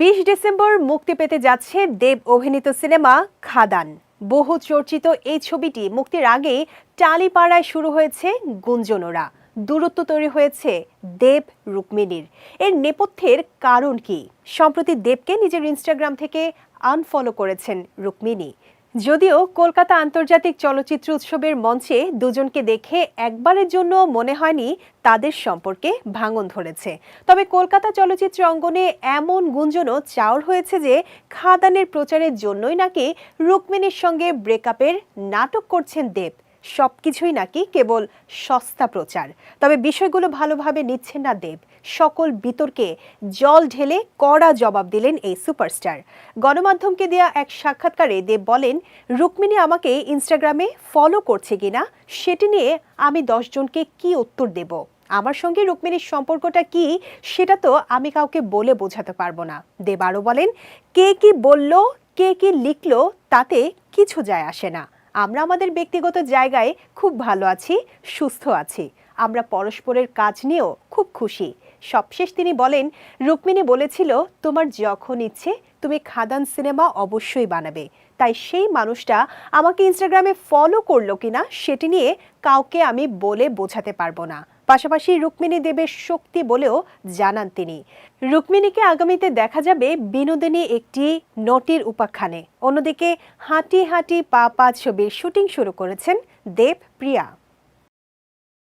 বিশ ডিসেম্বর মুক্তি পেতে যাচ্ছে দেব অভিনীত সিনেমা খাদান। বহু চর্চিত এই ছবিটি মুক্তির আগেই টালিপাড়ায় শুরু হয়েছে গুঞ্জনোরা। দূরত্ব তৈরি হয়েছে দেব রুক্মিণীর। এর নেপথ্যের কারণ কি? সম্প্রতি দেবকে নিজের ইনস্টাগ্রাম থেকে আনফলো করেছেন রুক্মিণী। যদিও কলকাতা আন্তর্জাতিক চলচ্চিত্র উৎসবের মঞ্চে দুজনকে দেখে একবারের জন্য মনে হয়নি তাদের সম্পর্কে ভাঙন ধরেছে। তবে কলকাতা চলচ্চিত্র অঙ্গনে এমন গুঞ্জনও চাউর হয়েছে যে খাদানের প্রচারের জন্যই নাকি রুক্মিণীর সঙ্গে ব্রেকআপের নাটক করছেন দেব। সবকিছুই নাকি কেবল সস্তা প্রচার। তবে বিষয়গুলো ভালোভাবে নিচ্ছেন না দেব। সকল বিতর্কে জল ঢেলে কড়া জবাব দিলেন এই সুপারস্টার। গণমাধ্যমকে দেয়া এক সাক্ষাৎকারে দেব বলেন, রুক্মিণী আমাকে ইনস্টাগ্রামে ফলো করছে কিনা সেটি নিয়ে আমি দশজনকে কি উত্তর দেব? আমার সঙ্গে রুক্মিণীর সম্পর্কটা কি সেটা তো আমি কাউকে বলে বোঝাতে পারব না। দেব আরও বলেন, কে কি বলল, কে কি লিখলো তাতে কিছু যায় আসে না। আমরা আমাদের ব্যক্তিগত জায়গায় খুব ভালো আছি, সুস্থ আছি। আমরা পরস্পরের কাজ নিয়েও খুব খুশি। সবশেষ তিনি বলেন, রুক্মিণী বলেছিল, তোমার যখন ইচ্ছে, তুমি খাদান সিনেমা অবশ্যই বানাবে। তাই সেই মানুষটা আমাকে ইনস্টাগ্রামে ফলো করল কিনা, সেটি নিয়ে কাউকে আমি বলে বোঝাতে পারব না। পাশাপাশি রুক্মিণী দেবের শক্তি বলেও জানান তিনি। রুক্মিণীকে আগামীতে দেখা যাবে বিনোদিনী একটি নটির উপাখ্যানে। অন্যদিকে হাঁটি হাঁটি পা পা ছবির শুটিং শুরু করেছেন দেব প্রিয়া।